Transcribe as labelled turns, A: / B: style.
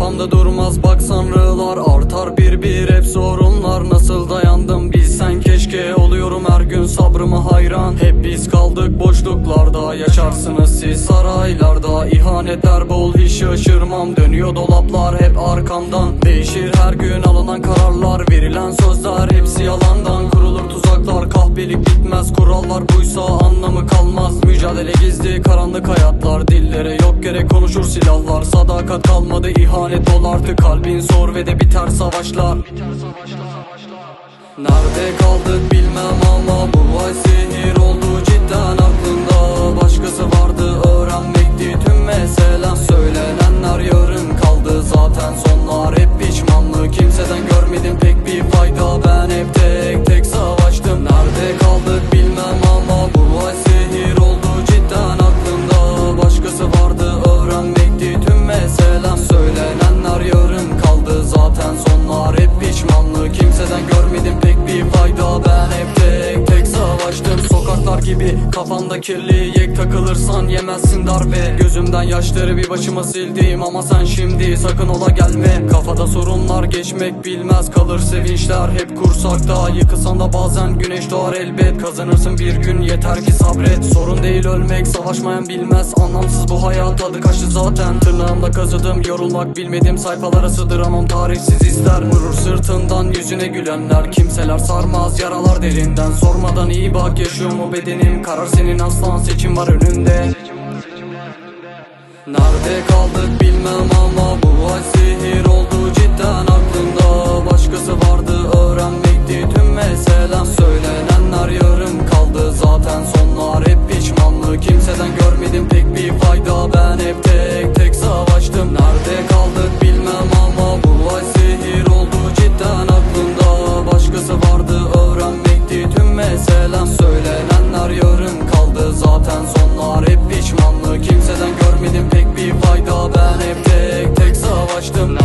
A: Kafamda durmaz bak sanrılar. Artar bir bir hep sorunlar. Nasıl dayandım bilsen keşke. Oluyorum her gün sabrıma hayran. Hep biz kaldık boşluklarda. Yaşarsınız siz saraylarda. İhanetler bol hiç şaşırmam. Dönüyor dolaplar hep arkamdan. Değişir her gün alınan kararlar. Verilen sözler hepsi Kurulur kahpelik bitmez Kurallar buysa anlamı kalmaz. Mücadele gizli karanlık hayatlar Dillere yok gerek konuşur silahlar. Sadakat kalmadı ihanet ol artık Kalbin sor ve de biter savaşlar. Nerede kaldık bilmem ama Bu ay pek bir fayda. Ben hep tek tek savaştım Sokaklar gibi kafanda kirli yek takılırsan yemezsin darbe. Gözümden yaşları bir başıma sildim ama sen şimdi sakın ola gelme. Kafada sorunlar geçmek bilmez kalır sevinçler hep kursakta. Yıkılsan da bazen güneş doğar elbet. Kazanırsın bir gün yeter ki sabret. Sorun değil ölmek savaşmayan bilmez. Anlamsız bu hayat tadı kaçtı zaten. Tırnağımla kazıdım yorulmak bilmedim Sayfalara sığdıramam. Tarihsiz izler Vurur sırtından yüzüne gülenler. Kimseler sarmaz yaralar derinden. Sormadan iyi bak yaşıyor bu bedenim. Karar senin aslan seçim var önünde. Nerede kaldık bilmem ama bu ay sihir oldu cidden aklımda. Başkası vardı öğrenmekti tüm meselem Söylenenler yarım kaldı zaten sonlar hep pişmanlı. Kimseden görmedim pek bir fayda. Ben hep tek tek savaştım. Nerede kaldık bilmem ama bu ay sihir oldu cidden aklımda. Başkası vardı öğrenmekti tüm meselem Söylenenler var hep pişmanlık. Kimseden görmedim pek bir fayda. Ben hep tek tek savaştım.